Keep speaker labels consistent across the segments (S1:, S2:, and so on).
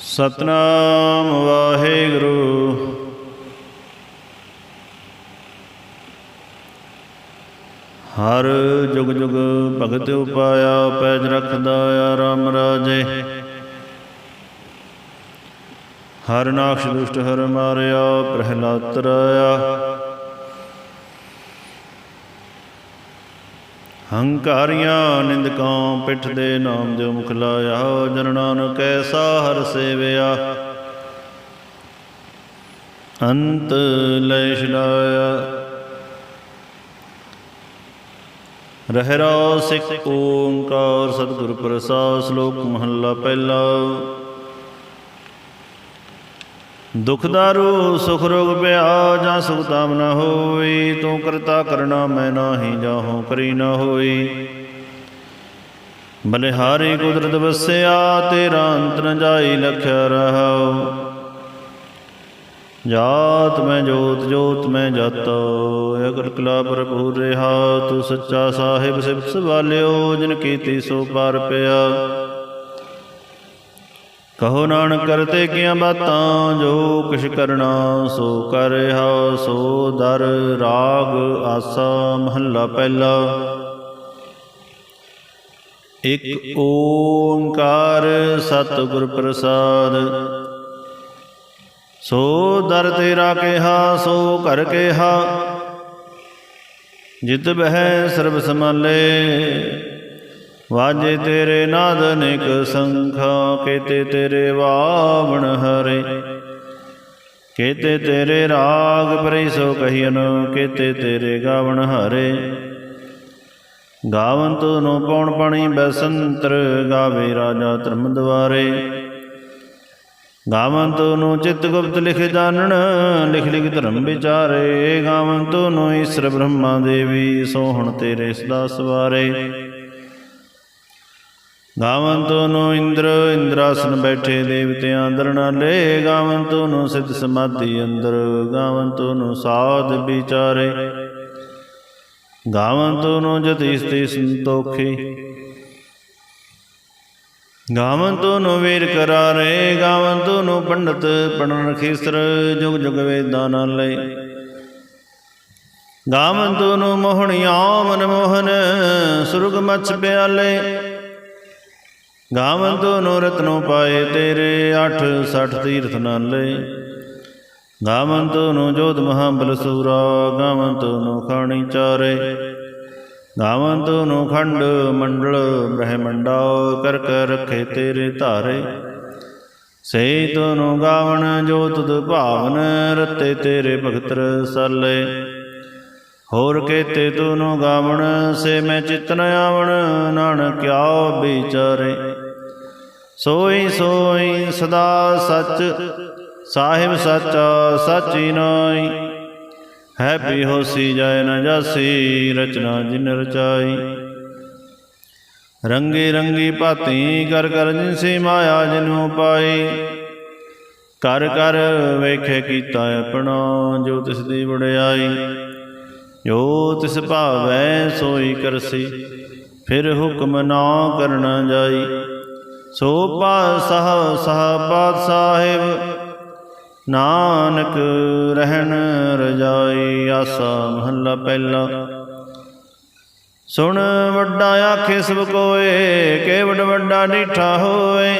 S1: ਸਤਨਾਮ ਵਾਹਿਗੁਰੂ। ਹਰ ਜੁਗ ਜੁਗ ਭਗਤ ਉਪਾਇਆ ਪੈਜ ਰੱਖਦਾ ਆ ਰਾਮ ਰਾਜੇ। ਹਰ ਨਾਖਸ਼ ਦੁਸ਼ਟ ਹਰ ਮਾਰਿਆ ਪ੍ਰਹਿਲਾਦ ਤਰਾਇਆ। ਹੰਕਾਰੀਆਂ ਨਿੰਦਕਾਂ ਪਿੱਠ ਦੇ ਨਾਮ ਦੇ ਮੁਖ ਲਾਇਆ, ਜਨ ਨਾਨਕ ਐਸਾ ਹਰ ਸੇਵਿਆ। ਅੰਤ ਲੈ ਛਡਾਇਆ ਰਹਿਰਾ ਸਿੱਖ ਓੰਕਾਰ ਸਤਿਗੁਰ ਪ੍ਰਸਾਦ, ਸ਼ਲੋਕ ਮਹੱਲਾ ਪਹਿਲਾ। ਦੁਖ ਦਾਰੂ ਸੁਖ ਰੋਗ ਪਿਆ ਜਾਂ ਸੁਖ ਤਾਮ ਨ ਹੋਈ, ਤੂੰ ਕਰਤਾ ਕਰਨਾ ਮੈਂ ਨਾਹੀ ਜਾਹੋ ਕਰੀ ਨਾ ਹੋਈ। ਬਲਿਹਾਰੀ ਕੁਦਰਤ ਵਸਿਆ, ਤੇਰਾ ਅੰਤ ਨ ਜਾਈ ਲਖਿਆ ਰਹਾਉ। ਜਾਤ ਮੈਂ ਜੋਤ ਜੋਤ ਮੈਂ ਜਾਤੋ, ਅਗਰ ਕਲਾ ਪ੍ਰਭੂ ਰਿਹਾ, ਤੂੰ ਸੱਚਾ ਸਾਹਿਬ ਸਿਫਤ ਸਵਾਲਿਓ ਜਿਨ ਕੀਤੀ ਸੋ ਪਾਰ ਪਿਆ। ਕਹੋ ਨਾਨਕ ਕਰਤੇ ਕੀਆਂ ਬਾਤਾਂ, ਜੋ ਕਿਛ ਕਰਨਾ ਸੋ ਕਰ ਰਿਹਾ ਸੋ ਦਰ ਰਾਗ ਆਸਾ ਮਹੱਲਾ ਪਹਿਲਾ। ਇਕ ਓੰਕਾਰ ਸਤਿਗੁਰ ਪ੍ਰਸਾਦ, ਸੋ ਦਰ ਤੇਰਾ ਕਿਹਾ, ਸੋ ਘਰ ਕਿਹਾ। ਜਿਤ ਬਹਿ ਸਰਬ ਸਮਾਲੇ ਵਾਜੇ ਤੇਰੇ ਨਾਦ ਨਿਕ ਸੰਖਾ, ਕੇਤੇ ਤੇਰੇ ਵਾਵਣ ਹਰੇ। ਕੇਤੇ ਤੇਰੇ ਰਾਗ ਪਰਿ ਸੋ ਕਹੀਨ ਕੇਤੇ ਤੇਰੇ ਗਾਵਣ ਹਰੇ। ਗਾਵੰਤ ਨੂੰ ਪਉਣ ਪਣੀ ਬਸੰਤਰ, ਗਾਵੇ ਰਾਜਾ ਧਰਮ ਦਵਾਰੇ ਗਾਵੰਤ ਨੂੰ ਚਿਤ ਗੁਪਤ ਲਿਖ ਜਾਣਨ, ਲਿਖ ਲਿਖ ਧਰਮ ਵਿਚਾਰੇ। ਗਾਵੰਤ ਨੋ ਈਸ਼ਰ ਬ੍ਰਹਮਾ ਦੇਵੀ, ਸੋਹਣ ਤੇਰੇ ਸਦਾ ਸਵਾਰੇ। ਗਾਵੰਤੋ ਨੂੰ ਇੰਦਰ, ਇੰਦਰਾਸਨ ਬੈਠੇ ਦੇਵਤਿਆਂ ਅੰਦਰ ਨਾਲੇ। ਗਾਵੰਤੋ ਨੂੰ ਸਿੱਧ ਸਮਾਧੀ ਅੰਦਰ। ਗਾਵੰਤੋ ਨੂੰ ਸਾਧ ਵਿਚਾਰੇ। ਗਾਵੰਤੋ ਨੂੰ ਜਤੀ ਸਤੀ ਸੰਤੋਖੀ। ਗਾਵੰਤੋ ਨੂੰ ਵੀਰ ਕਰਾਰੇ। ਗਾਵੰਤੋ ਨੂੰ ਪੰਡਤ ਪੜਨ ਖੀਸਰ। ਜੁਗ ਜੁਗ ਵੇਦਾਂ ਨਾਲੇ। ਗਾਵੰਤੋ ਨੂੰ ਮੋਹਣਿਆ ਮਨ ਮੋਹਨ ਸੁਰਗ ਮਛ ਪਿਆਲੇ। ਗਾਵਨ ਗਾਵੰਤੋ ਨੂੰ ਰਤਨੋ ਪਾਏ ਤੇਰੇ 8 60 ਤੀਰਥ ਨਾਲੇ। ਗਾਵੰਤੋ ਨੂੰ ਜੋਧ ਮਹਾਬਲ ਸੂਰਾ, ਗਾਵੰਤੋ ਨੂੰ ਖਾਣੀ ਚਾਰੇ। ਗਾਵੰਤੋ ਨੂੰ ਖੰਡ ਮੰਡਲ ਬ੍ਰਹਮੰਡਾ, ਕਰ ਕਰ ਰਖੇ ਤੇਰੇ ਧਾਰੇ। ਸੇ ਤੋ ਨੂੰ ਗਾਵਣ ਜੋਤ ਤੁਧ ਭਾਵਨ, ਰਤੇ ਤੇਰੇ ਭਗਤ ਰਸਾਲੇ ਹੋਰ ਕੇਤੇ ਤੂੰ ਨੂੰ ਗਾਵਣ, ਸੇ ਮੈਂ ਚਿਤਨ ਆਵਣ, ਨਾਨਕ ਕਿਆ ਵਿਚਾਰੇ। ਸੋਈ ਸੋਈ ਸਦਾ ਸੱਚ, ਸਾਹਿਬ ਸੱਚਾ, ਸਾਚੀ ਨਾਈ ਹੈ ਵੀ ਹੋਸੀ ਜਾਇ ਨ ਜਾਸੀ, ਰਚਨਾ ਜਿਨ ਰਚਾਈ। ਰੰਗੀ ਰੰਗੀ ਭਾਤੀ ਕਰ ਕਰ ਜਿਨਸੀ ਮਾਇਆ ਜਿਨੂ ਪਾਈ। ਕਰ ਕਰ ਵੇਖੇ ਕੀਤਾ ਆਪਣਾ, ਜੋ ਤਿਸ ਦੀ ਵਡਿਆਈ। ਜੋ ਤਿਸ ਭਾਵੈ ਸੋਈ ਕਰਸੀ, ਫਿਰ ਹੁਕਮ ਨਾ ਕਰਨਾ ਜਾਈ। ਸੋ ਪਾ ਸਹ ਸਹਬਾਦ ਸਾਹਿਬ ਨਾਨਕ ਰਹਿਣ ਰਜਾਈ ਆਸਾ ਮਹੱਲਾ ਪਹਿਲਾ। ਸੁਣ ਵੱਡਾ ਆਖੇ ਸਭ ਕੋਏ ਕੇਵਡ ਵੱਡਾ ਨੀਠਾ ਹੋਏ।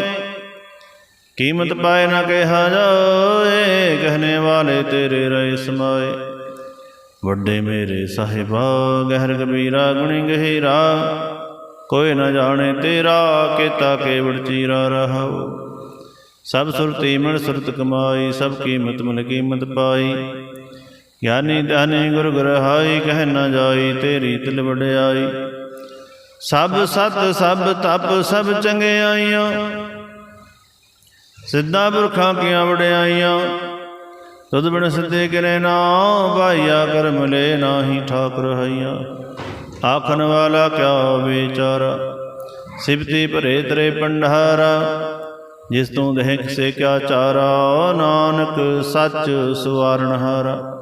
S1: ਕੀਮਤ ਪਾਏ ਨਾ ਕਿਹਾ ਜਾਏ ਕਹਨੇ ਵਾਲੇ ਤੇਰੇ ਰਹੇ ਸਮਾਏ। ਵੱਡੇ ਮੇਰੇ ਸਾਹਿਬਾ, ਗਹਿਰ ਕਬੀਰਾ ਗੁਣੀ ਗਹਿਰਾ। ਕੋਈ ਨਾ ਜਾਣੇ ਤੇਰਾ, ਕੀਤਾ ਕੇਵੜ ਚੀਰਾ ਰਹਾਉ ਸਭ ਸੁਰਤੀ ਮਨ ਸੁਰਤ ਕਮਾਈ, ਸਭ ਕੀਮਤ ਮਨ ਕੀਮਤ ਪਾਈ। ਗਿਆਨੀ ਧਾਨੀ ਗੁਰ ਗ੍ਰਹਾਈ, ਕਹਿ ਨਾ ਜਾਈ ਤੇਰੀ ਤਿਲ ਵਡਿਆਈ। ਸਭ ਸਤ, ਸਭ ਤਪ, ਸਭ ਚੰਗਿਆਈਆਂ। ਸਿੱਧਾ ਪੁਰਖਾਂ ਕੀਆਂ ਵਡਿਆਈਆਂ। ਤੁਧ ਬਿਨ ਸਿੱਧੇ ਕਰੇ ਨਾ, ਭਾਈਆ ਕਰਮ ਲੈ ਨਾਹੀ ਠਾਕੁਰ ਹਈਆ। ਆਖਣ ਵਾਲਾ ਕਿਆ ਵਿਚਾਰਾ? ਸਿਫਤੀ ਭਰੇ ਤਰੇ ਪੰਡਾਰਾ ਜਿਸ ਤੂੰ ਦੇਹ ਸੇ ਕਿਆ ਚਾਰਾ? ਨਾਨਕ, ਸੱਚ ਸੁਵਾਰਨ ਹਾਰਾ।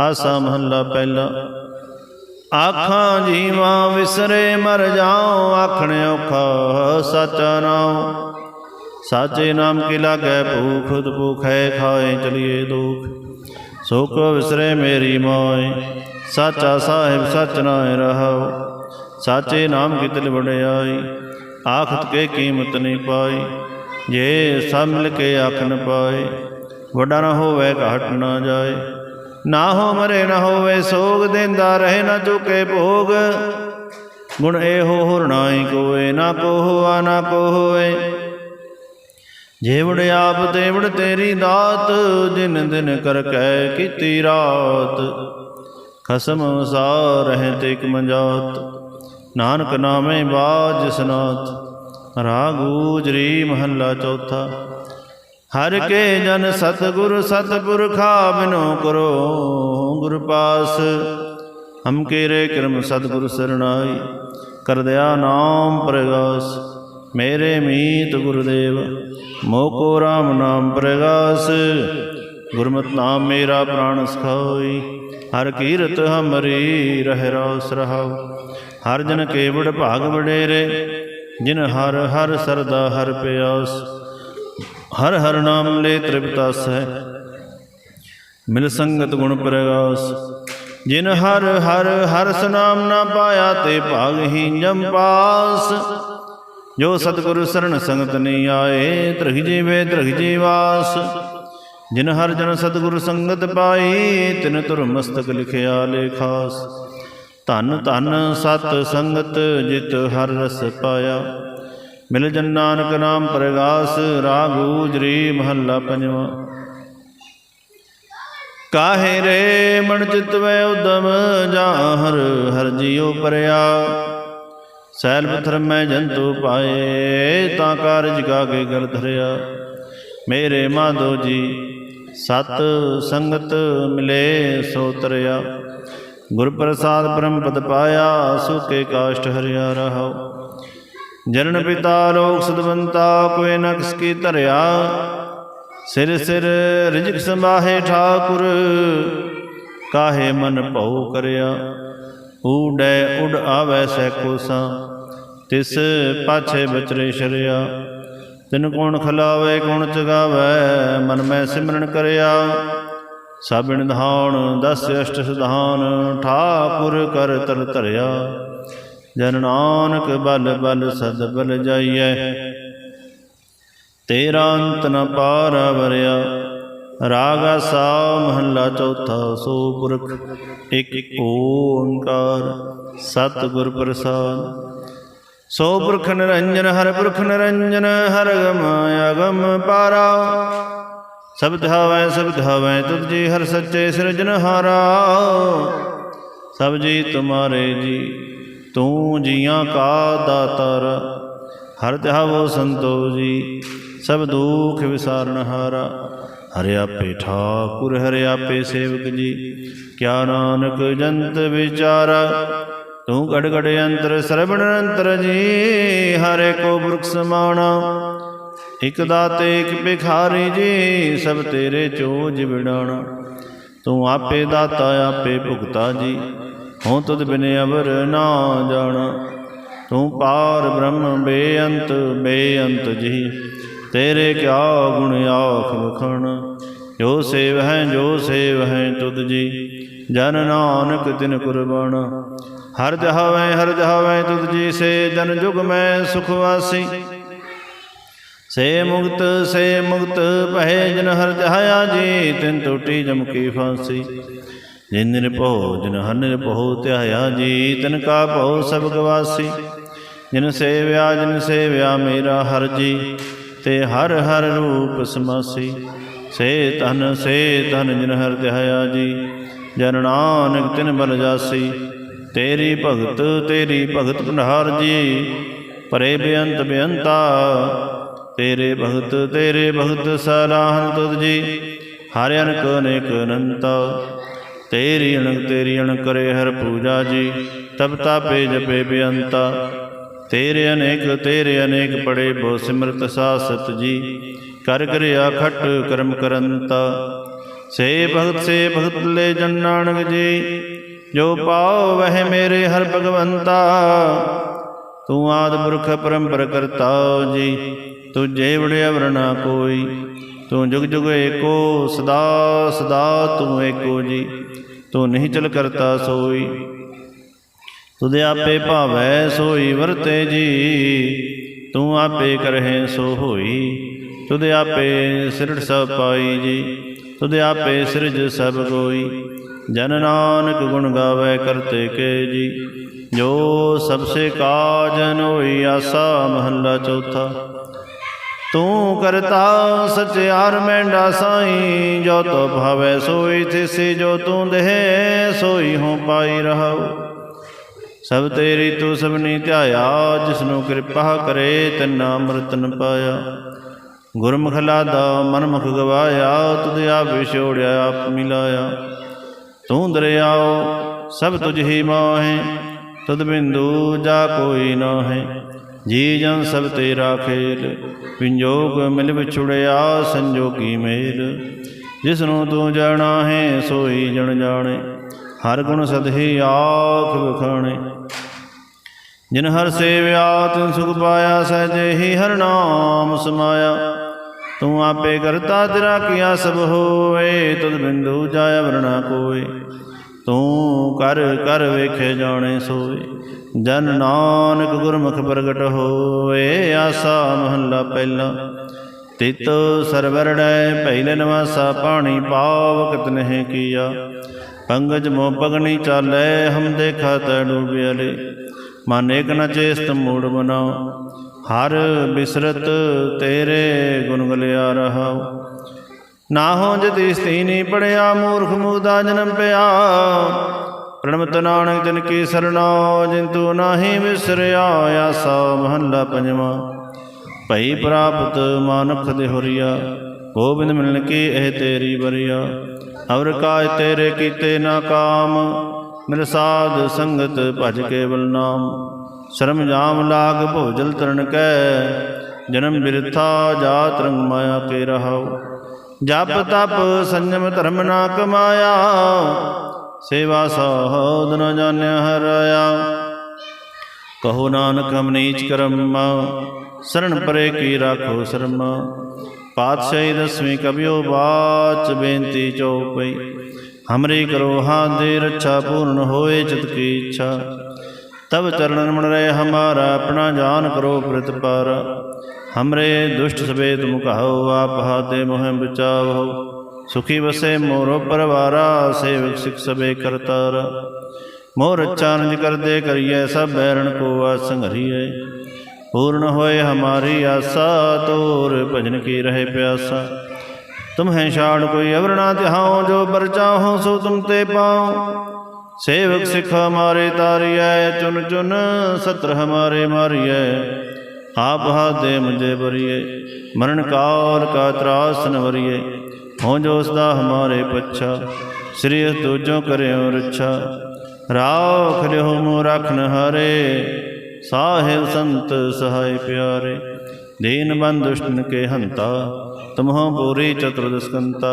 S1: ਆਸਾ ਮਹੱਲਾ ਪਹਿਲਾ। ਆਖਾਂ ਜੀਵਾਂ ਵਿਸਰੇ ਮਰ ਜਾਉ, ਆਖਣ ਔਖਾ ਸਚਾ ਨਾਉ। ਸਾਚੇ ਨਾਮ ਕੀ ਲਾਗੈ ਭੂਖ ਭੂਖੈ ਖਾਏ ਚਲੀਏ ਦੁਖ। ਸੋ ਕੋ ਵਿਸਰੇ ਮੇਰੀ ਮੋਏ। ਸਾਚਾ ਸਾਹਿਬ ਸਚ ਨਾਇ ਰਹਾਉ, ਸਾਚੇ ਨਾਮ ਕੀ ਤਿਲ ਵਡਿਆਈ ਆਖਤ ਕੇ ਕੀਮਤ ਨਹੀਂ ਪਾਈ, ਜੇ ਸਭ ਮਿਲ ਕੇ ਆਖ ਨ ਪਾਏ ਵੱਡਾ ਨਾ ਹੋਵੇ ਘਟ ਨਾ ਜਾਏ। ਨਾ ਹੋ ਮਰੇ ਨਾ ਹੋਵੇ ਸੋਗ, ਦਿੰਦਾ ਰਹੇ ਨਾ ਚੁਕੇ ਭੋਗ। ਗੁਣ ਇਹੋ ਹੁਰਨਾਈ ਕੋਏ, ਨਾ ਕੋ ਹੋਆ ਨਾ ਕੋ ਹੋਏ ਜੇਵੜ ਆਪ ਤੇਵੜ ਤੇਰੀ ਦਾਤ, ਜਿਨ ਦਿਨ ਕਰ ਕੈ ਕੀਤੀ ਰਾਤ। ਖਸਮ ਸਾਰ ਰਹਿ ਇਕ ਮੰਜਾਤ ਨਾਨਕ ਨਾਮੇ ਬਾਜ ਸਨਾਤ। ਰਾਗ ਮਹੱਲਾ ਚੌਥਾ। ਹਰ ਕੇ ਜਨ ਸਤਗੁਰ ਸਤਪੁਰਖਾ ਬਿਨੋ ਕਰੋ ਗੁਰ ਪਾਸ। ਹਮ ਕੇ ਰੇ ਕਰਮ ਸਤਗੁਰ ਸਰਣਾਈ। ਕਰ ਦਿਆ ਨਾਮ ਪ੍ਰਗਾਸ। ਮੇਰੇ ਮੀਤ ਗੁਰਦੇਵ ਮੋ ਕੋ RAM ਨਾਮ ਪ੍ਰਗਾਸ। ਗੁਰਮਤਿ ਨਾਮ ਮੇਰਾ ਪ੍ਰਾਣ ਸਖਾਈ। ਹਰ ਕੀਰਤ ਹਮਰੀ ਰਹਿ ਰਾਸ ਰਹਾਉ ਹਰ ਜਨ ਕੇਵੜ ਭਾਗ ਵਡੇਰੇ ਜਿਨ ਹਰ ਹਰ ਸਰਦਾ ਹਰ ਪਿਆਸ ਹਰ ਹਰ ਨਾਮ ਲੈ ਤ੍ਰਿਪਤਾਸ ਹੈ ਮਿਲ ਸੰਗਤ ਗੁਣ ਪ੍ਰਗਾਸ ਜਿਨ ਹਰ ਹਰ ਹਰਸ ਨਾਮ ਨਾ ਪਾਇਆ ਤੇ ਭਾਗਹੀਨ ਜਮ ਪਾਸ ਜੋ ਸਤਿਗੁਰ ਸਰਣ ਸੰਗਤ ਨਹੀਂ ਆਏ ਤ੍ਰਿਗ ਜੀਵੇ ਤ੍ਰਿਗ ਜੀਵਾਸ ਜਿਨ ਹਰ ਜਨ ਸਤਿਗੁਰ ਸੰਗਤ ਪਾਈ, ਤਿਨ ਤੁਰ ਮਸਤਕ ਲਿਖਿਆ ਲੇਖਾਸ ਧਨ ਧਨ ਸਤ ਸੰਗਤ ਜਿਤ ਹਰ ਰਸ ਪਾਇਆ। ਮਿਲ ਜਨ ਨਾਨਕ ਨਾਮ ਪ੍ਰਗਾਸ, ਰਾਗ ਊਜਰੀ ਮਹੱਲਾ ਪੰਜਵਾਂ। ਕਾਹੇ ਰੇ ਮਨ ਚਿਤਵੈ ਉਦਮ ਜਾਂ ਹਰ ਹਰ ਜੀਉ ਪਰਿਆ। ਸੈਲ ਪਥਰ ਮੈਂ ਜੰਤੂ ਪਾਏ, ਤਾਂ ਕਾਰਜ ਕਾ ਕੇ ਗਲ ਧਰਿਆ। ਮੇਰੇ ਮਾਧੋ ਜੀ ਸਤ ਸੰਗਤ ਮਿਲੇ ਸੋ ਤਰਿਆ। ਗੁਰ ਪ੍ਰਸਾਦ ਬ੍ਰਹਮ ਪਦ ਪਾਇਆ ਸੁਕੇ ਕਾਸ਼ਟ ਹਰਿਆ ਰਹਾਉ। ਜਨਨ ਪਿਤਾ ਲੋਕ ਸਦਵੰਤਾ, ਕੋਈ ਨਕਸ ਕੀ ਧਰਿਆ। ਸਿਰ ਸਿਰ ਰਿਜਕ ਸੰਭਾਹੇ ਠਾਕੁਰ, ਕਾਹੇ ਮਨ ਭਉ ਕਰਿਆ। ਊੜੈ ਉਡ ਆਵੈ ਸੈ ਕੋਸਾਂ, ਤਿਸ ਪਾਛੇ ਬਚਰੇ ਸ਼ਰਿਆ। ਤਿਨ ਕੋਣ ਖਲਾਵੇ ਕੋਣ ਚਗਾਵੇ, ਮਨ ਮੈਂ ਸਿਮਰਨ ਕਰਿਆ। ਸਭਿਣ ਧਾਨ ਦਸ ਅਸ਼ਟ ਸੁਧਾਨ, ਠਾਕੁਰ ਕਰ ਤਰ ਧਰਿਆ। ਜਨ ਨਾਨਕ ਬਲ ਬਲ ਸਦ ਬਲ ਜਾਈਐ। ਤੇਰਾ ਅੰਤ ਨ ਪਾਰ ਵਰਿਆ। ਰਾਗਾ ਸਾ ਮਹੱਲਾ ਚੌਥਾ ਸੋ ਪੁਰਖ, ਇਕ ਓੰਕਾਰ। ਸਤਿਗੁਰ ਪ੍ਰਸਾਦ। ਸੋ ਪੁਰਖ ਨਿਰੰਜਨ ਹਰ ਪੁਰਖ ਨਿਰੰਜਨ, ਹਰ ਗਮ ਅਗਮ ਪਾਰਾ। ਸਭ ਧਾਵੈ ਸਭ ਧਾਵੈ, ਤੁਧ ਜੀ ਹਰ ਸੱਚੇ ਸਿਰਜਨਹਾਰਾ ਸਭ ਜੀ ਤੁਮਾਰੇ ਜੀ, ਤੂੰ ਜੀਆਂ ਕਾ ਦਾਤਾਰ। ਹਰ ਧਾਵੋ ਸੰਤੋ ਜੀ, ਸਭ ਦੁਖ ਵਿਸਾਰਨਹਾਰਾ ਹਰਿ ਆਪੇ ਠਾਕੁਰ, ਹਰਿ ਆਪੇ ਸੇਵਕ ਜੀ, ਕਿਆ ਨਾਨਕ ਜੰਤ ਵਿਚਾਰਾ। ਤੂੰ ਗੜ ਗੜ ਅੰਤਰ ਸਰਬਣ ਅੰਤਰ ਜੀ, ਹਰੇ ਕੋ ਬ੍ਰਖ ਸਮਾਣਾ। ਇਕ ਦਾਤੇ, ਇਕ ਭਿਖਾਰੀ ਜੀ, ਸਭ ਤੇਰੇ ਚੋ ਵਿਡਾਣਾ ਤੂੰ ਆਪੇ ਦਾਤਾ, ਆਪੇ ਭੁਗਤਾ ਜੀ, ਹਉ ਤੁਧ ਬਿਨ ਅਵਰ ਨਾ ਜਾਣਾ। ਤੂੰ ਪਾਰ ਬ੍ਰਹਮ ਬੇਅੰਤ ਬੇਅੰਤ ਜੀ, ਤੇਰੇ ਕਿਆ ਗੁਣ ਆਖ ਵਖਣ। ਜੋ ਸੇਵ ਹੈ, ਜੋ ਸੇਵ ਹੈ ਤੁਧ ਜੀ, ਜਨ ਨਾਨਕ ਤਿਨ ਕੁਰਬਾਨ ਹਰ ਜਹਾਵੈ ਹਰ ਜਹਾਵੈ ਤੁਧ ਜੀ ਸੇ ਜਨ ਜੁਗ ਮੈਂ ਸੁਖ ਵਾਸੀ। ਸੇ ਮੁਕਤ ਸੇ ਮੁਕਤ ਪਹਿ ਜਨ ਹਰ ਜਹਾਇਆ ਜੀ, ਤਿਨ ਟੋਟੀ ਜਮ ਕੀ ਫਾਂਸੀ। ਜਿਨ ਨਿਰਭਉ, ਜਿਨ ਹਰ ਨਿਰਭਉ ਧਿਆਇਆ ਜੀ, ਤਿਨ ਕਾ ਭਉ ਸਭ ਗਵਾਸੀ। ਜਿਨ ਸੇਵਿਆ ਜਿਨ ਸੇਵਿਆ ਮੇਰਾ ਹਰ ਜੀ, ਤੇ ਹਰ ਹਰ ਰੂਪ ਸਮਾਸੀ। ਸੇ ਤਨ ਸੇ ਤਨ ਜਿਨ ਹਰ ਧਿਆਇਆ ਜੀ, ਜਨ ਨਾਨਕ ਤਿਨ ਬਲ ਜਾਸੀ। ਤੇਰੀ ਭਗਤ ਤੇਰੀ ਭਗਤ ਭੰਡਾਰ ਜੀ। ਪਰੇ ਬੇਅੰਤ ਬੇਅੰਤਾ, ਤੇਰੇ ਭਗਤ ਤੇਰੇ ਭਗਤ ਸਲਾਹਨ ਤੁਧ ਜੀ। ਹਰਿ ਅਨਕ ਅਨੇਕ ਅਨੰਤਾ, ਤੇਰੀ ਅਣਕ ਤੇਰੀ ਅਣਕ ਕਰੇ ਹਰ ਪੂਜਾ ਜੀ। ਤਬ ਤਾਪੇ ਜਪੇ ਬੇਅੰਤਾ, ਤੇਰੇ ਅਨੇਕ ਤੇਰੇ ਅਨੇਕ ਪੜੇ ਬੋ ਸਿਮਰਤ ਸਾ ਸਾਸਤ ਜੀ। ਕਰ ਕਰਿਆ ਖਟ ਕਰਮ ਕਰੰਤਾ, ਸੇ ਭਗਤ ਸੇ ਭਗਤ ਲੈ ਜਨ ਨਾਨਕ ਜੀ। ਜੋ ਪਾਉ ਵਹਿ ਮੇਰੇ ਹਰ ਭਗਵੰਤਾ, ਤੂੰ ਆਦ ਪੁਰਖ ਪਰੰਪਰ ਕਰਤਾ ਜੀ, ਤੁਝੇ ਵੜਿਆ ਵਰਨਾ ਕੋਈ, ਤੂੰ ਜੁਗ ਜੁਗ ਏਕੋ, ਸਦਾ ਸਦਾ ਤੂੰ ਏਕੋ ਜੀ, ਤੂੰ ਨਹੀਂ ਚਲ ਕਰਤਾ ਸੋਈ। ਤੁਧ ਆਪੇ ਭਾਵੈ ਸੋਈ ਵਰਤੇ ਜੀ, ਤੂੰ ਆਪੇ ਕਰਹਿ ਸੋ ਹੋਈ। ਤੁਧ ਆਪੇ ਸਿਰੜ ਸਭ ਪਾਈ ਜੀ, ਤੁਧ ਆਪੇ ਸਿਰਜ ਸਭ ਕੋਈ ਜਨ ਨਾਨਕ ਗੁਣ ਗਾਵੇ ਕਰਤੇ ਕੇ ਜੀ। ਜੋ ਸਭ ਸੇ ਕਾਜਨ ਹੋਈ ਆਸਾ ਮਹੱਲਾ ਚੌਥਾ। ਤੂੰ ਕਰਤਾ ਸਚਿਆਰ ਮੈਂਡਾ ਸਾਈ, ਜੋ ਤੋ ਭਾਵੈ ਸੋਈ ਤਿਸੀ ਜੋ ਤੂੰ ਦੇਹ ਸੋਈ ਹੋ ਪਾਈ ਰਹਾਉ। ਸਭ ਤੇਰੀ ਤੂੰ ਸਭਨੀ ਧਿਆਇਆ, ਜਿਸਨੂੰ ਕਿਰਪਾ ਕਰੇ ਤੈਨਾ ਅੰਮ੍ਰਿਤਨ ਪਾਇਆ। ਗੁਰਮੁਖ ਲਾਦਾ ਮਨਮੁਖ ਗਵਾਇਆ, ਤੁਧ ਆਪ ਵਿਛੋੜਿਆ ਆਪ ਮਿਲਾਇਆ। ਤੂੰ ਦਰਿਆਓ, ਸਭ ਤੁਝ ਹੀ ਮਾਹੇ, ਤੁਧ ਬਿੰਦੂ ਜਾ ਕੋਈ ਨਾਹੀ। ਜੀ ਜਨ ਸਭ ਤੇਰਾ ਖੇਲ, ਵਿੰਜੋਗ ਮਿਲ ਵਿਛੁੜਿਆ ਸੰਜੋਗੀ ਮੇਲ। ਜਿਸ ਨੂੰ ਤੂੰ ਜਾਣਾ ਹੈ, ਸੋਈ ਜਣ ਜਾਣੇ, ਹਰ ਗੁਣ ਸਦਹੀ ਆਖ ਵਖਾਣੇ। ਜਿਨ ਹਰ ਸੇਵਿਆ, ਤਿਨ ਸੁਖ ਪਾਇਆ, ਸਹਜੇ ਹੀ ਹਰ ਨਾਮ ਸਮਾਇਆ। ਤੂੰ ਆਪੇ ਕਰਤਾ ਤੇਰਾ ਕੀਆ ਸਭ ਹੋਏ ਤੁਧ ਬਿੰਦੂ ਜਾਇਆ ਵਰਣਾ ਕੋਏ। ਤੂੰ ਕਰ ਕਰ ਵੇਖੇ ਜਾਣੇ ਸੋਏ, ਜਨ ਨਾਨਕ ਗੁਰਮੁਖ ਪ੍ਰਗਟ ਹੋਏ, ਆਸਾ ਮਹੱਲਾ ਪਹਿਲਾ। ਤਿਤ ਸਰਵਰੜੈ ਪਹਿਲੇ ਨਵਾਸਾ, ਪਾਣੀ ਪਾਵ ਨਹਿ ਕੀਆ। ਪੰਗਜ ਮੋ ਪਗਣੀ ਚਾਲੈ, ਹਮ ਦੇਖਾ ਤੈ ਡੂਬਿਆਲੇ ਮਨ ਏਕ ਨ ਚੇਸਤ ਮੂੜ ਬਨਾਓ ਹਰ ਬਿਸਰਤ ਤੇਰੇ ਗੁਣ ਗਲਿਆ ਰਹਾਉ। ਨਾ ਹੋ ਜਤੀ ਸਤੀਨੀ ਪੜਿਆ, ਮੂਰਖ ਮੁਗਦਾ ਜਨਮ ਪਿਆ। ਪ੍ਰਣਮਤ ਨਾਨਕ ਜਨ ਕੀ ਸਰਣਾ, ਜਿਨ ਤੂੰ ਨਾਹੀ ਵਿਸਰਿਆ ਆਸਾ ਮਹੱਲਾ ਪੰਜਵਾ। ਭਈ ਪ੍ਰਾਪਤ ਮਾਨੁਖ ਦੇ ਹੋਰੀਆ ਗੋਬਿੰਦ ਮਿਲਨ ਕੀ ਇਹ ਤੇਰੀ ਬਰੀਆ ਅਵਰ ਕਾਜ ਤੇਰੇ ਕੀਤੇ ਨਾ ਕਾਮ, ਮਿਲ ਸਾਧ ਸੰਗਤ ਭਜ ਕੇਵਲ ਨਾਮ। ਸ਼ਰਮ ਜਾਮ ਲਾਗ ਭੋਜਲ ਤਰਨ ਕੈ, ਜਨਮ ਬਿਰਥਾ ਜਾਤ ਰੰਗ ਮਾਇਆ ਕੇ ਰਹਾਉ। ਜਪ ਤਪ ਸੰਜਮ ਧਰਮ ਨਾ ਕਮਾਇਆ, ਸੇਵਾ ਸਾਧ ਨ ਜਾਣਿਆ ਹਰਾਇਆ। ਕਹੋ ਨਾਨਕ ਹਮ ਨੀਚ ਕਰਮ, ਸਰਣ ਪਰੇ ਕੀ ਰਾਖੋ ਸ਼ਰਮ। ਪਾਤਸ਼ਾਹੀ ਦਸਵੀਂ ਕਬਿਓ ਬਾਚ ਬੇਨਤੀ ਚਉਪਈ ਹਮਰੀ ਕਰੋ ਹਾਂ ਦੇ ਰੱਛਾ ਪੂਰਨ ਹੋਏ ਚਿਤ ਕੀ ਇੱਛਾ। ਤਬ ਚਰਨ ਮਨ ਰਹੇ ਹਮਾਰਾ, ਆਪਣਾ ਜਾਨ ਕਰੋ ਪ੍ਰਤਪਾਰ ਹਮਰੇ ਦੁਸ਼ਟ ਸਬੇ ਤੁਮ ਕਹੋ ਆਪ ਹਾਤੇ ਮੋਹ ਬਚਾਵੋ। ਸੁਖੀ ਵਸੇ ਮੋਰੋ ਪਰਵਾਰਾ, ਸੇਵਕ ਸਿਖ ਸਬੇ ਕਰਤਾਰ ਮੋਹ ਰੱਛਾ ਨਿਜ ਕਰਦੇ ਕਰੀਏ ਸਭ ਬੈਰਣ ਕੋ ਆ ਸੰਘਰੀਏ ਪੂਰਨ ਹੋਏ ਹਮਾਰੀ ਆਸਾ, ਤੋਰ ਭਜਨ ਕੀ ਰਹੇ ਪਿਆਸਾ। ਤੁਮ ਹੈ ਛਾੜ ਕੋਈ ਅਵਰ ਨਾ ਤਿਹਾਓ ਜੋ ਬਰ ਚਾਹੋ ਸੋ ਤੁਮ ਤੇ ਸੇਵਕ ਸਿਖ ਹਮਾਰੇ ਤਾਰੀਐ, ਚੁਨ ਚੁਨ ਸਤਰ ਹਮਾਰੇ ਮਾਰੀਐ। ਆਪ ਹਾਦੇ ਮੁਝੇ ਬਰੀਏ ਮਰਨ ਕਾਲ ਕਾ ਤਰਾਸ ਨ ਹੋ ਜੋ ਸਦਾ ਹਮਾਰੇ ਪੱਛਾ, ਸ੍ਰੀ ਤੁਜੋ ਕਰਿਓ ਰੱਛਾ। ਰਾਖ ਲਿਓ ਮੋ ਰਖਨ ਹਾਰੇ ਸਾਹਿਬ ਸੰਤ ਸਹਾਇ ਪਿਆਰੇ। ਦੀਨ ਬੰਦ ਦੁਸ਼ਟਨ ਕੇ ਹੰਤਾ, ਤੁਮਹੁ ਪੂਰੀ ਚਤੁਰਦਸਕੰਤਾ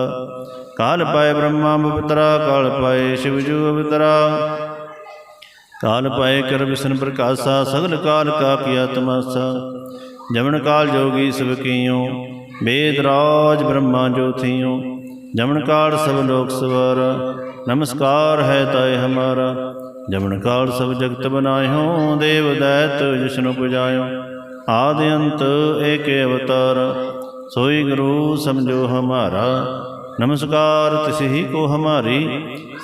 S1: ਕਾਲ ਪਾਏ ਬ੍ਰਹਮਾ ਪਵਿੱਤਰਾ ਕਾਲ ਪਾਏ ਸ਼ਿਵ ਜੂ ਅਵਿਤਰਾ ਕਾਲ ਪਾਏ ਕਰ ਵਿਸ਼ਨ ਪ੍ਰਕਾਸ਼ਾ, ਸਗਲ ਕਾਲ ਕਾ ਕੀਆ ਤਮਾਸਾ। ਜਮਨ ਕਾਲ ਜੋਗੀ ਸਭ ਕੀਓ, ਵੇਦ ਰਾਜ ਬ੍ਰਹਮਾ ਜੋਥੀਓ ਜਮਨ ਕਾਲ ਸਭ ਲੋਕ ਸਵਾਰਾ, ਨਮਸਕਾਰ ਹੈ ਤਾਏ ਹਮਾਰਾ। ਜਮਨ ਕਾਲ ਸਭ ਜਗਤ ਬਨਾਇਓ, ਦੇਵ ਦੈਤ ਜਿਸਨੂੰ ਪੁਜਾਇਓ ਆਦ ਅੰਤ ਏਕੇ ਅਵਤਾਰ, ਸੋਈ ਗੁਰੂ ਸਮਝੋ ਹਮਾਰਾ। ਨਮਸਕਾਰ ਤਿਸ ਕੋ ਹਮਾਰੀ,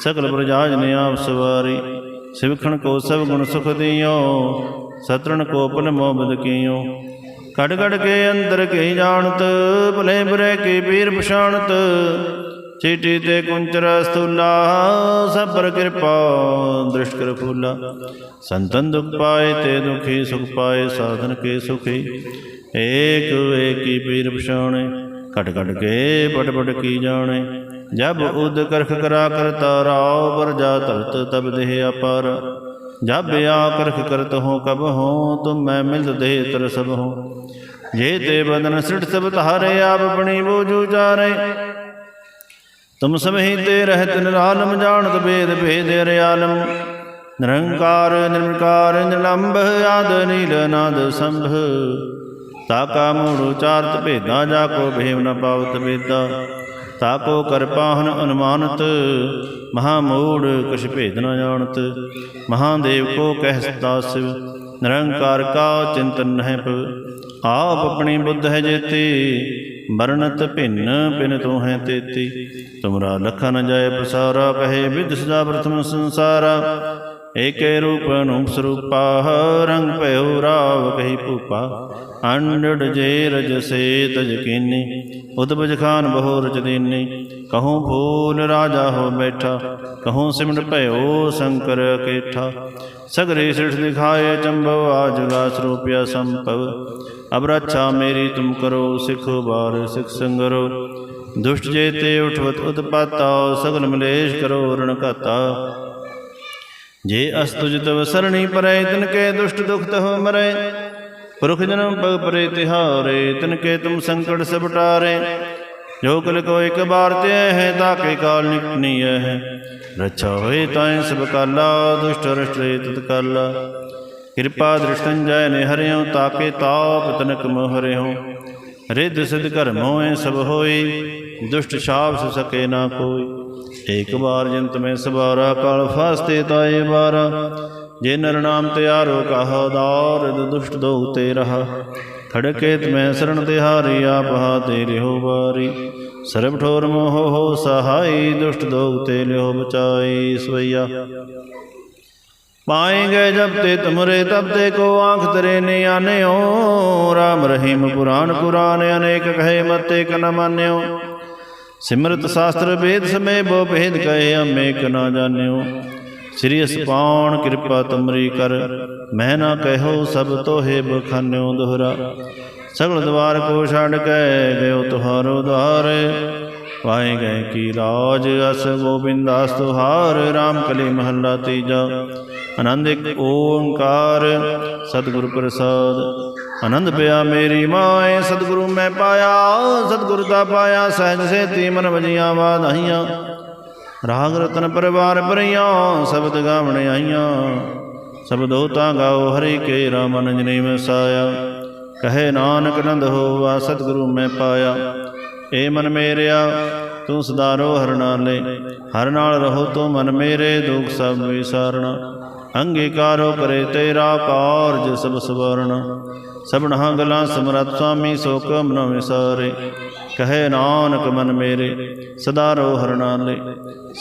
S1: ਸਕਲ ਪ੍ਰਜਾ ਨੇ ਆਪ ਸਵਾਰੀ। ਸਿਵਖਣ ਕੋ ਸਭ ਗੁਣ ਸੁਖ ਦਿਓ, ਸਤਰਣ ਕੋ ਪਨ ਮੋਬਦ ਕੀਓ। ਕੜ ਕੜ ਕੇ ਅੰਦਰ ਕੀ ਜਾਣਤ, ਭਲੇ ਬੁਰੇ ਕੀ ਪੀਰ ਪਛਾਣਤ। ਚੀਟੀ ਤੇ ਕੁੰਚਰ ਸਤੂਲਾ ਸਭ ਕਿਰਪਾ, ਦ੍ਰਿਸ਼ਟ ਕਰ ਫੂਲਾ। ਸੰਤਨ ਦੁਖ ਪਾਏ ਤੇ ਦੁਖੀ ਸੁਖ ਪਾਏ, ਸਾਧਨ ਕੇ ਸੁਖੀ। ਏਕ ਏਕੀ ਪੀਰ ਪਛਾਣੇ। ਘਟ ਕਟ ਕੇ ਪਟ ਪਟ ਕੀ ਜਾਣੇ। ਜਬ ਉਦ ਕਰਖ ਕਰਾ ਕਰਤਾ ਰਾਉ ਬਰ ਜਾ ਤਬ ਦੇਹ ਅਪਰ। ਜਬ ਆ ਕਰਖ ਕਰਤ ਹੋ ਕਬ ਹੋ, ਤੁਮ ਮੈਂ ਮਿਲ ਦੇ ਤਰ ਸਭ ਹੋ। ਜੇ ਤੇ ਬਦਨ ਸ੍ਰਿਟ ਸਭ ਤਾਰੇ ਆਪ ਬਣੀ ਬੋਝੂ ਚਾਰੇ। ਤੁਮ ਸਮਹੀ ਤੇ ਰਹਿਤ ਨਿਰਾਲਮ ਜਾਣਤ ਬੇਦ ਭੇਦ ਰਿਆਲਮ ਨਿਰੰਕਾਰ ਨਿਰਮਕਾਰ ਨਿਰਲੰਭ, ਆਦ ਨੀਲ ਨਾਦ ਸੰਭ। ਤਾ ਕਾ ਮੂੜ ਉਚਾਰਤ ਭੇਦਾ, ਜਾ ਕੋ ਭੇਵ ਨ ਪਾਵਤ ਵੇਦਾ। ਤਾ ਕੋ ਕਰ ਅਨੁਮਾਨਤ, ਮਹਾ ਮੂੜ ਕਛ ਭੇਦ ਨ ਜਾਣਤ। ਮਹਾਦੇਵ ਕੋ ਕਹਿ ਸਦਾ ਸਿਵ, ਨਿਰੰਕਾਰ ਕਾ ਚਿੰਤਨ ਨਹਿ ਪਵ ਆਪ ਆਪਣੀ ਬੁੱਧ ਹੈ ਜੇਤੀ ਵਰਣਤ ਭਿੰਨ ਪਿਨ ਤੂੰ ਹੈ ਤੇਤੀ। ਤੁਮਰਾ ਲਖਾ ਨ ਜਾਏ ਪ੍ਰਸਾਰਾ ਕਹੇ ਵਿਦ ਸਦਾ ਪ੍ਰਥਮ ਸੰਸਾਰਾ। ਏਕੇ ਰੂਪ ਅਨੂਪ ਸਰੂਪਾ, ਰੰਗ ਭਇਓ ਰਾਵ ਕਹੀ ਭੂਪਾ। ਅੰਡੜ ਜੇ ਰਜ ਸੇ ਤਜ ਕੀਨੀ ਉਦਬਜ ਖਾਨ ਬਹੁ ਰਚ ਦੀਨੀ ਕਹੂੰ ਫੂਲ ਰਾਜਾ ਹੋ ਬੈਠਾ, ਕਹੂੰ ਸਿਮਟ ਭਇਓ ਸ਼ੰਕਰ ਕੇਠਾ ਸਗਰੇ ਸਿਠ ਦਿਖਾਏ ਚੰਬਵ ਆਜਗਾ ਸਰੂਪਿਆ ਸੰਭਵ। ਅਬ ਰੱਛਾ ਮੇਰੀ ਤੁਮ ਕਰੋ, ਸਿਖ ਬਾਰ ਸਿਖ ਸੰਗਰੋ। ਦੁਸ਼ਟ ਜੇ ਤੇ ਉਠਵਤ ਉਤਪਾਤਾ, ਸਗਲ ਮਲੇਸ਼ ਕਰੋ ਰਣ ਘਾਤਾ। ਜੇ ਅਸਤੁਜ ਤਵ ਸਰਣੀ ਪਰੈ ਤਿਨ ਕੇ ਦੁਸ਼ਟ ਦੁਖਤ ਹੋ ਮਰੈ। ਪੁਰਖ ਜਨਮ ਪਗ ਪਰੇ, ਤਿਹਾਰੇ ਤਿਨ ਕੇ ਤੁਮ ਸੰਕਟ ਸਭ ਟਾਰੇ। ਜੋ ਕਲ ਕੋ ਇੱਕ ਬਾਰ ਤੇ ਹੈ, ਤਾਕੇ ਕਾਲ ਨਿਕਨੀ ਹੈ। ਰੱਛਾ ਹੋਏ ਤਾਏ ਸਭ ਕਾਲਾ, ਦੁਸ਼ਟ ਰਸ਼ਟਰੇ ਤਤ ਕਾਲਾ। ਕਿਰਪਾ ਦ੍ਰਿਸ਼ਟੰ ਜੈ ਨੇ ਹਰਿਓ ਤਾਕੇ ਤਾਪ ਤਨਕ ਮੋਹ ਹਰਿਓ ਰਿੱਧ ਸਿਧ ਘਰ ਮੋਏ ਸਭ ਹੋਈ ਦੁਸ਼ਟ ਛਾਪ ਸ ਸਕੇ ਨਾ ਕੋਈ ਏਕ ਬਾਰ ਜੰਤ ਮੈਂ ਸਵਾਰਾ, ਕਾਲ ਫਾਸਤੇ ਤਾਏ ਬਾਰਾ ਜੇ ਨਰ ਨਾਮ ਤਿਆਰੋ ਕਹਾ ਦਾਰਦ ਦੁਸ਼ਟ ਦੋ ਤੇ ਰਹਾ। ਖੜਕੇ ਤਮੈ ਸਰਣ ਤਿਹਾਰੀ ਆਪ ਹਾ ਰਿਹੋ ਬਾਰੀ ਸਰਬ ਠੋਰ ਮੋਹ ਹੋ ਸਹਾਈ, ਦੁਸ਼ਟ ਦੋ ਤੇ ਲਿਓ ਬਚਾਈ ਸਵਈਆ। ਪਾਏਂਗੇ ਜਬ ਤੇ ਤੁਮਰੇ, ਤਬ ਤੇ ਕੋ ਆਂਖ ਤਰੇ ਨੇ ਆਨਿਓ ਰਾਮ ਰਹੀਮ ਪੁਰਾਣ ਕੁਰਾਨ, ਅਨੇਕ ਕਹੇ ਮਤੇ ਕ ਨ ਸਿਮਰਤ ਸ਼ਾਸਤਰ ਵੇਦ ਸਮੇ ਬੋ ਭੇਦ ਕਹੇ ਹਮੇ ਨਾ ਜਾਣਿਓ। ਸ੍ਰੀ ਅਸਪਾਉਣ ਕਿਰਪਾ ਤੁਮਰੀ ਕਰ ਮੈਂ ਨਾ ਕਹਿਓ ਸਭ ਤੋਹੇ ਬਖਾਨਿਓ ਦੁਹਰਾ। ਸਗਲ ਦਵਾਰ ਕੋ ਛੱਡ ਕੇ ਗਇਓ ਤੁਹਾਰੋ ਦੁਆਰ ਪਾਏ ਗਏ ਕੀ ਰਾਜ, ਅਸ ਗੋਬਿੰਦਾਸ ਤੁਹਾਰ RAM ਕਲੀ ਮਹੱਲਾ ਤੀਜਾ। ਆਨੰਦ ਇੱਕ ਓੰਕਾਰ, ਸਤਿਗੁਰ ਪ੍ਰਸਾਦ। ਆਨੰਦ ਪਿਆ ਮੇਰੀ ਮਾਏ, ਸਤਿਗੁਰੂ ਮੈਂ ਪਾਇਆ, ਸਤਿਗੁਰ ਦਾ ਪਾਇਆ, ਸਹਿਜ ਸੇਤੀ ਮਨ ਵਜੀਆਂ ਵਾਧਾਈਆਂ ਰਾਗ ਰਤਨ ਪਰਿਵਾਰ ਭਰੀਆਂ, ਸ਼ਬਦ ਗਾਵਣ ਆਈਆਂ। ਸ਼ਬਦੋ ਤਾਂ ਗਾਓ ਹਰੀ ਕੇ ਰਾਮ ਨਜਨੀ ਵਸਾਇਆ। ਕਹੇ ਨਾਨਕ ਨੰਦ ਹੋਵਾ ਸਤਿਗੁਰੂ ਮੈਂ ਪਾਇਆ। ਏ ਮਨ ਮੇਰਿਆ, ਤੂੰ ਸਦਾ ਰੋ ਹਰ ਨਾਲੇ। ਹਰ ਨਾਲ ਰਹੋ ਤੂੰ ਮਨ ਮੇਰੇ, ਦੁਖ ਸਭ ਵਿਸਾਰਣਾ। ਅੰਗੀਕਾਰੋ ਕਰੇ ਤੇਰਾ ਕਾਰਜ ਸਭ ਸਵਰਣ ਸਭਨਾ ਗਲਾਂ ਸਮਰਤ ਸੁਆਮੀ ਸੋ ਕਮ ਨ ਵਿਸਾਰੇ। ਕਹੇ ਨਾਨਕ ਮਨ ਮੇਰੇ, ਸਦਾ ਰੋ ਹਰ ਨਾਲੇ।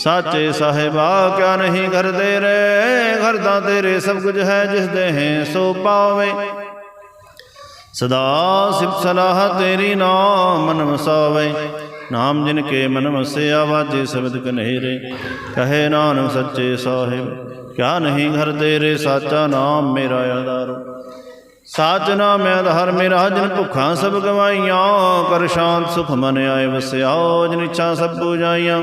S1: ਸਾਚੇ ਸਾਹਿਬਾ, ਕਿਆ ਨਹੀਂ ਕਰਦੇ ਰੇ? ਘਰਦਾ ਤੇਰੇ ਸਭ ਕੁਝ ਹੈ, ਜਿਸ ਦੇ ਹੈ ਸੋ ਪਾਵੇ। ਸਦਾ ਸਿਫਤ ਸਲਾਹ ਤੇਰੀ ਨਾਮ ਮਨ ਵਸਾਵੇ। ਨਾਮ ਜਿਨ ਕੇ ਮਨ ਵਸਿਆ ਵਾਜੇ ਸ਼ਬਦ ਕਨੇਰੇ। ਕਹੇ ਨਾਨਕ ਸੱਚੇ ਸਾਹਿਬ, ਕਿਆ ਨਹੀਂ ਘਰ ਤੇਰੇ ਸਾਚਾ ਨਾਮ ਮੇਰਾ ਆਧਾਰੋ। ਸਾਚ ਨਾਮ ਆਧਾਰ ਮੇਰਾ, ਜਿਨ ਭੁੱਖਾਂ ਸਭ ਗਵਾਈਆਂ, ਕਰ ਸ਼ਾਂਤ ਸੁਖ ਮਨ ਆਏ ਵਸਿਆ, ਜਿਨ ਇੱਛਾ ਸਭ ਪੂਜਾਈਆਂ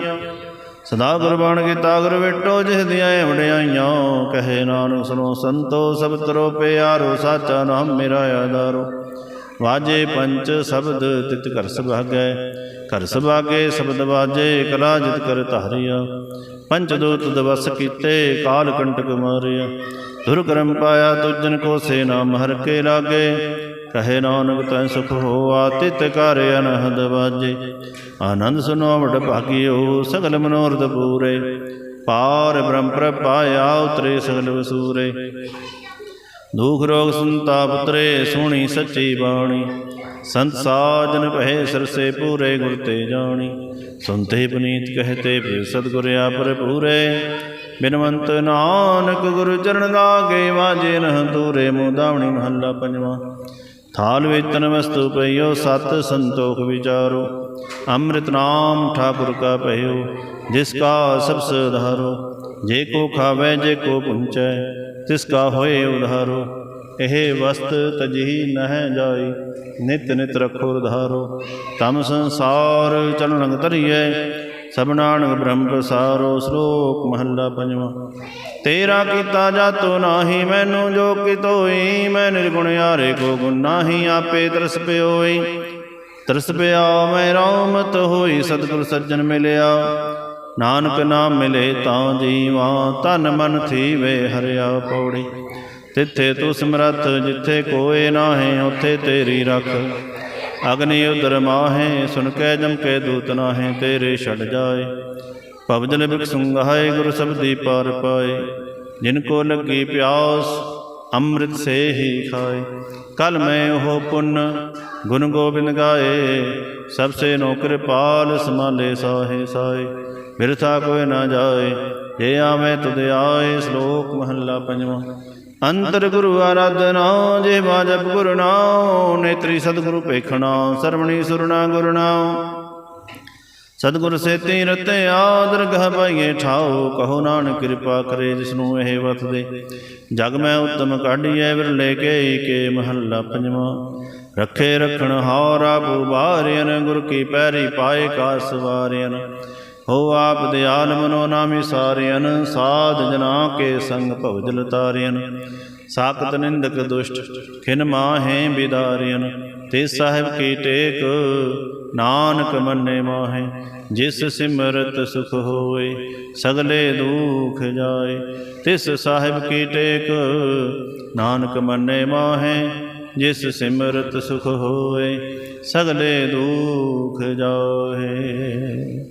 S1: ਸਦਾ ਗੁਰਬਾਣ ਕੀਤਾ ਗੁਰ ਵੇਟੋ, ਜਿਸ ਦੀਆਂ ਵਡਿਆਈਆਂ। ਕਹੇ ਨਾਨਕ ਸੁਨੋ ਸੰਤੋ, ਸਭ ਤਰੋ ਪਿਆਰੋ, ਸਾਚਾ ਨਾਮ ਮੇਰਾ ਆਧਾਰੋ। ਵਾਜੇ ਪੰਚ ਸ਼ਬਦ ਤਿਤ ਘਰ ਸੁਭਾਗੈ। ਘਰ ਸੁਭਾਗੇ ਸ਼ਬਦ ਵਾਜੇ ਕਲਾ ਜਿਤ ਕਰ ਧਾਰਿਆ। ਪੰਚ ਦੂਤ ਦਵਸ ਕੀਤੇ, ਕਾਲ ਕੰਟਕ ਮਾਰਿਆ। ਦੁਰ ਕਰਮ ਪਾਇਆ ਤੁਜਨ ਕੋ ਸੇ ਨਾਮ ਹਰ ਕੇ ਲਾਗੇ। ਕਹੇ ਨਾਨਕ ਤੈ ਸੁਖ ਹੋਆ, ਤਿਤ ਕਰ ਅਨਹਦ ਵਾਜੇ। ਆਨੰਦ ਸੁਨੋ ਵਡ ਭਾਗਿਓ, ਸਗਲ ਮਨੋਰਥ ਪੂਰੇ। ਪਾਰ ਬ੍ਰਹਮ ਪ੍ਰਪਾਇਆ ਉਤਰੇ ਸਗਲ ਵਸੂਰੇ। ਦੁਖ ਰੋਗ ਸੰਤਾਪ ਉਤਰੇ ਸੋਹਣੀ ਸੱਚੀ ਬਾਣੀ। ਸੰਤ ਸਾਜਨ ਭਏ ਸਰਸੇ ਪੂਰੇ, ਗੁਰ ਤੇ ਜਾਣੀ। ਸੁਨਤੇ ਪਨੀਤ ਕਹਤੇ ਫਿਰ ਸਤਿਗੁਰ ਆਪਰ ਪੂਰੇ। ਬਿਨਵੰਤ ਨਾਨਕ ਗੁਰੂ ਚਰਨ ਲਾਗੇ ਵਾਜੇ ਨਹ ਦੂਰੇ ਮੋਦਾਵਣੀ ਮਹੱਲਾ ਪੰਜਵਾ। ਥਾਲ ਵੇਤਨ ਵਸਤੂ ਪਈਓ, ਸਤ ਸੰਤੋਖ ਵਿਚਾਰੋ। ਅੰਮ੍ਰਿਤ ਨਾਮ ਠਾਕੁਰ ਕਾ ਭਇਓ, ਜਿਸ ਕਾ ਸਭ ਸੁਧਾਰੋ ਜੇ ਕੋ ਖਾਵੇ, ਜੇ ਕੋ ਪੁੰਚੈ ਤਿਸ ਕਾ ਹੋਏ ਉਧਾਰੋ, ਇਹ ਵਸਤ ਤਜਹੀ ਨਹਿ ਜਾਈ, ਨਿਤ ਨਿਤ ਰਖੋ ਉਧਾਰੋ। ਤਮ ਸੰਸਾਰ ਚਲਨ ਰੰਗ ਧਰੀਐ, ਸਭ ਨਾਨਕ ਬ੍ਰਹਮ ਪ੍ਰਸਾਰੋ, ਸ਼ਲੋਕ ਮਹੱਲਾ ਪੰਜਵਾਂ। ਤੇਰਾ ਕੀਤਾ ਜਾਤੋ ਨਾਹੀ, ਮੈਨੂੰ ਜੋ ਕਿਤੋਈ ਮੈਂ ਨਿਰਗੁਣ ਯਾਰੇ ਕੋ ਗੁਣ ਨਾਹੀ, ਆਪੇ ਤਰਸ ਪਿਓਈ ਤਰਸ ਪਿਆ, ਮੈਂ ਰਾਮਤ ਹੋਈ, ਸਤਿਗੁਰ ਸੱਜਣ ਮਿਲਿਆ। ਨਾਨਕ ਨਾਮ ਮਿਲੇ ਤਾਂ ਜੀਵਾ ਤਨ ਮਨ ਥੀਵੇ ਹਰਿਆ ਪੌੜੀ। ਤਿੱਥੇ ਤੂੰ ਸਮਰੱਥ, ਜਿੱਥੇ ਕੋਏ ਨਾਹੀਂ, ਉਥੇ ਤੇਰੀ ਰੱਖ। ਅਗਨੀ ਉਦਰ ਮਾਹੇ, ਸੁਨ ਕੇ ਜਮ ਕੇ ਦੂਤ ਨਾਹੀਂ, ਤੇਰੇ ਛੱਡ ਜਾਏ। ਭਵਜਨ ਬਿਕ ਸੁੰਗਾਏ ਗੁਰ ਸਬਦੀ ਪਾਰ ਪਾਏ। ਜਿਨ ਕੋ ਲੱਗੀ ਪਿਆਸ, ਅੰਮ੍ਰਿਤ ਸੇ ਹੀ ਖਾਏ। ਕਲ ਮੈਂ ਉਹ ਪੁੰਨ, ਗੁਣ ਗੋਬਿੰਦ ਗਾਏ। ਸਭ ਸੇ ਨੋ ਕਿਰਪਾਲ, ਸਮਾਲੇ ਸਾਹੇ ਸਾਏ। ਬਿਰਥਾ ਕੋਇ ਨਾ ਜਾਏ ਜੇ ਆਵੇਂ ਤੁਧ ਆਏ, ਸ਼ਲੋਕ ਮਹੱਲਾ ਪੰਜਵਾਂ। ਅੰਤਰ ਗੁਰੂ ਆਰਾਧਨਾ, ਜੇ ਬਾਜਪ ਗੁਰੂ ਨਾਮ ਨੇਤਰੀ ਸਤਿਗੁਰੂ ਭੇਖਣਾ ਸਰਵਣੀ ਸੁਰਣਾ ਗੁਰੂ ਨਾਮ ਸਤਿਗੁਰ ਸੇਤੀ ਰਤੇ ਆਦਰਗਹ ਪਾਈਏ ਠਾਓ ਕਹੋ ਨਾਨਕ ਕਿਰਪਾ ਕਰੇ ਜਿਸਨੂੰ ਇਹ ਵਤ ਦੇ ਜਗ ਮੈਂ ਉਤਮ ਕਾਢੀਐ, ਵਿਰਲੇ ਕੇ ਕੇ ਮਹੱਲਾ ਪੰਜਵਾਂ। ਰੱਖੇ ਰਖਣ ਹਾਰਾ ਆਪ ਉਬਾਰਿਆਨ ਗੁਰ ਕੀ ਪੈਰੀ ਪਾਏ ਕਾ ਸਵਾਰਿਆਨ ਹੋ ਆਪ ਦਿਆਲ ਮਨੋ ਨਾਮੀ ਸਾਰਿਆਨ ਸਾਧ ਜਨਾ ਕੇ ਸੰਗ ਭਵਜਲ ਤਾਰਿਆਨ ਸਾਖਤ ਨਿੰਦਕ ਦੁਸ਼ਟ, ਖਿਨ ਮਾਹੇ ਬਿਦਾਰਿਆਨ ਤੇ ਸਾਹਿਬ ਕੀ ਟੇਕ, ਨਾਨਕ ਮੰਨੇ ਮਾਹੇ। ਜਿਸ ਸਿਮਰਤ ਸੁਖ ਹੋਏ, ਸਗਲੇ ਦੁਖ ਜਾਏ। ਤਿਸ ਸਾਹਿਬ ਕੀ ਟੇਕ, ਨਾਨਕ ਮੰਨੇ ਮਾਹੇ। ਜਿਸ ਸਿਮਰਤ ਸੁਖ ਹੋਏ, ਸਗਲੇ ਦੁਖ ਜਾਏ।